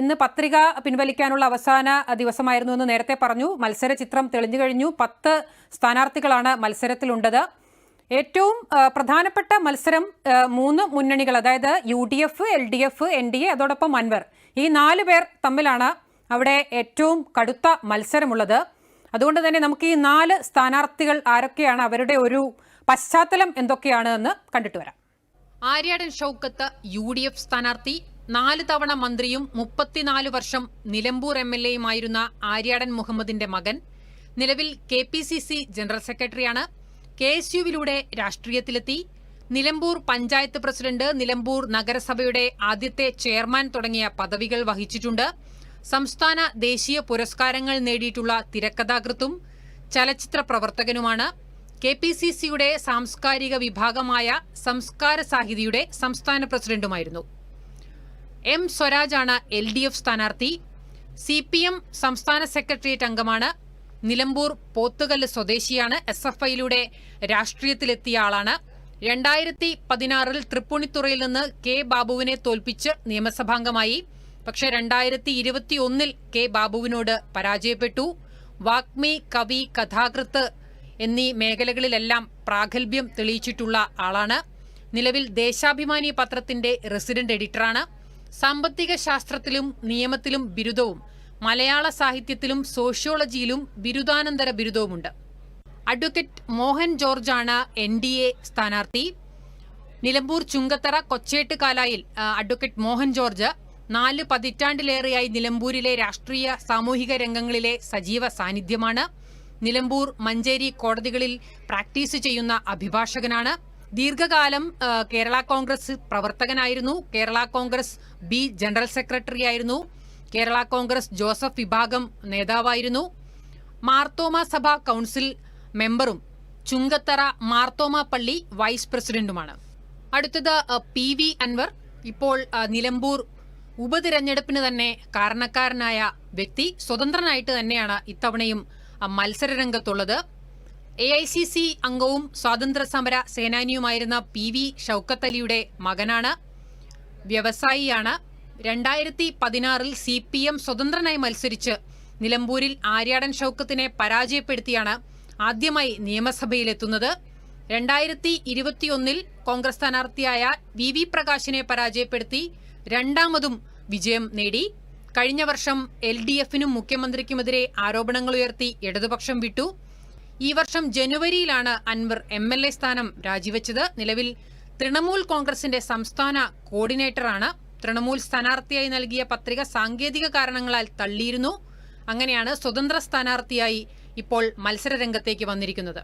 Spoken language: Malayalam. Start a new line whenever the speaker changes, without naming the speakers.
ഇന്ന് പത്രിക പിൻവലിക്കാനുള്ള അവസാന ദിവസമായിരുന്നു എന്ന് നേരത്തെ പറഞ്ഞു. മത്സര ചിത്രം തെളിഞ്ഞു കഴിഞ്ഞു. പത്ത് സ്ഥാനാർത്ഥികളാണ് മത്സരത്തിലുണ്ടത്. ഏറ്റവും പ്രധാനപ്പെട്ട മത്സരം മൂന്ന് മുന്നണികൾ അതായത് U D F L D F N D A അതോടൊപ്പം അൻവർ ഈ നാല് പേർ തമ്മിലാണ് അവിടെ ഏറ്റവും കടുത്ത മത്സരമുള്ളത്. അതുകൊണ്ട് തന്നെ നമുക്ക് ഈ നാല് സ്ഥാനാർത്ഥികൾ ആരൊക്കെയാണ് അവരുടെ ഒരു പശ്ചാത്തലം എന്തൊക്കെയാണ് എന്ന് കണ്ടിട്ട് വരാം.
Aryadan Shoukath U D F സ്ഥാനാർത്ഥി നാല് തവണ മന്ത്രിയും മുപ്പത്തിനാല് വർഷം നിലമ്പൂർ എം എൽ എയുമായിരുന്ന ആര്യാടൻ മുഹമ്മദിന്റെ മകൻ. നിലവിൽ K P C C general സെക്രട്ടറിയാണ്. കെ എസ് യുവിലൂടെ രാഷ്ട്രീയത്തിലെത്തി. നിലമ്പൂർ പഞ്ചായത്ത് പ്രസിഡന്റ് നിലമ്പൂർ നഗരസഭയുടെ ആദ്യത്തെ ചെയർമാൻ തുടങ്ങിയ പദവികൾ വഹിച്ചിട്ടുണ്ട്. സംസ്ഥാന ദേശീയ പുരസ്കാരങ്ങൾ നേടിയിട്ടുള്ള തിരക്കഥാകൃത്തും ചലച്ചിത്ര പ്രവർത്തകനുമാണ്. കെ പി സി സിയുടെ സാംസ്കാരിക വിഭാഗമായ സംസ്കാര സാഹിതിയുടെ സംസ്ഥാന പ്രസിഡന്റുമായിരുന്നു. എം സ്വരാജാണ് എൽ ഡി എഫ് സ്ഥാനാർത്ഥി. സി പി എം സംസ്ഥാന സെക്രട്ടേറിയറ്റ് അംഗമാണ്. നിലമ്പൂർ പോത്തുകല്ല് സ്വദേശിയാണ്. എസ് എഫ് ഐയിലൂടെ രാഷ്ട്രീയത്തിലെത്തിയ ആളാണ്. രണ്ടായിരത്തി പതിനാറിൽ തൃപ്പൂണിത്തുറയിൽ നിന്ന് കെ ബാബുവിനെ തോൽപ്പിച്ച് നിയമസഭാംഗമായി. പക്ഷേ രണ്ടായിരത്തി ഇരുപത്തി ഒന്നിൽ കെ ബാബുവിനോട് പരാജയപ്പെട്ടു. വാഗ്മി കവി കഥാകൃത്ത് എന്നീ മേഖലകളിലെല്ലാം പ്രാഗൽഭ്യം തെളിയിച്ചിട്ടുള്ള ആളാണ്. നിലവിൽ ദേശാഭിമാനി പത്രത്തിന്റെ റെസിഡന്റ് എഡിറ്ററാണ്. സാമ്പത്തിക ശാസ്ത്രത്തിലും നിയമത്തിലും ബിരുദവും മലയാള സാഹിത്യത്തിലും സോഷ്യോളജിയിലും ബിരുദാനന്തര ബിരുദവുമുണ്ട്. അഡ്വക്കേറ്റ് മോഹൻ ജോർജാണ് എൻ ഡി എ സ്ഥാനാർത്ഥി. നിലമ്പൂർ ചുങ്കത്തറ കൊച്ചേട്ട് കാലായിൽ അഡ്വക്കേറ്റ് മോഹൻ ജോർജ് നാല് പതിറ്റാണ്ടിലേറെയായി നിലമ്പൂരിലെ രാഷ്ട്രീയ സാമൂഹിക രംഗങ്ങളിലെ സജീവ സാന്നിധ്യമാണ്. നിലമ്പൂർ മഞ്ചേരി കോടതികളിൽ പ്രാക്ടീസ് ചെയ്യുന്ന അഭിഭാഷകനാണ്. ദീർഘകാലം Kerala Congress പ്രവർത്തകനായിരുന്നു. Kerala Congress B general secretary ആയിരുന്നു. കേരള കോൺഗ്രസ് ജോസഫ് വിഭാഗം നേതാവായിരുന്നു. മാർത്തോമ സഭ കൗൺസിൽ മെമ്പറും ചുങ്കത്തറ മാർത്തോമ പള്ളി വൈസ് പ്രസിഡന്റുമാണ്. അടുത്തത് പി വി അൻവർ. ഇപ്പോൾ നിലമ്പൂർ ഉപതിരഞ്ഞെടുപ്പിന് തന്നെ കാരണക്കാരനായ വ്യക്തി സ്വതന്ത്രനായിട്ട് തന്നെയാണ് ഇത്തവണയും മത്സരരംഗത്തുള്ളത്. എ ഐ സി സി അംഗവും സ്വാതന്ത്ര്യ സമര സേനാനിയുമായിരുന്ന പി വി ഷൗക്കത്ത് അലിയുടെ മകനാണ്. വ്യവസായിയാണ്. രണ്ടായിരത്തി പതിനാറിൽ സി പി എം സ്വതന്ത്രനായി മത്സരിച്ച് നിലമ്പൂരിൽ ആര്യാടൻ ഷൗക്കത്തിനെ പരാജയപ്പെടുത്തിയാണ് ആദ്യമായി നിയമസഭയിലെത്തുന്നത്. രണ്ടായിരത്തി ഇരുപത്തിയൊന്നിൽ കോൺഗ്രസ് സ്ഥാനാർത്ഥിയായ വി വി പ്രകാശിനെ പരാജയപ്പെടുത്തി രണ്ടാമതും വിജയം നേടി. കഴിഞ്ഞ വർഷം എൽ ഡി എഫിനും മുഖ്യമന്ത്രിക്കുമെതിരെ ആരോപണങ്ങൾ ഉയർത്തി ഇടതുപക്ഷം വിട്ടു. ഈ വർഷം ജനുവരിയിലാണ് അൻവർ എം എൽ എ സ്ഥാനം രാജിവെച്ചത്. നിലവിൽ തൃണമൂൽ കോൺഗ്രസിന്റെ സംസ്ഥാന കോർഡിനേറ്ററാണ്. തൃണമൂൽ സ്ഥാനാർത്ഥിയായി നൽകിയ പത്രിക സാങ്കേതിക കാരണങ്ങളാൽ തള്ളിയിരുന്നു. അങ്ങനെയാണ് സ്വതന്ത്ര സ്ഥാനാർത്ഥിയായി ഇപ്പോൾ മത്സരരംഗത്തേക്ക് വന്നിരിക്കുന്നത്.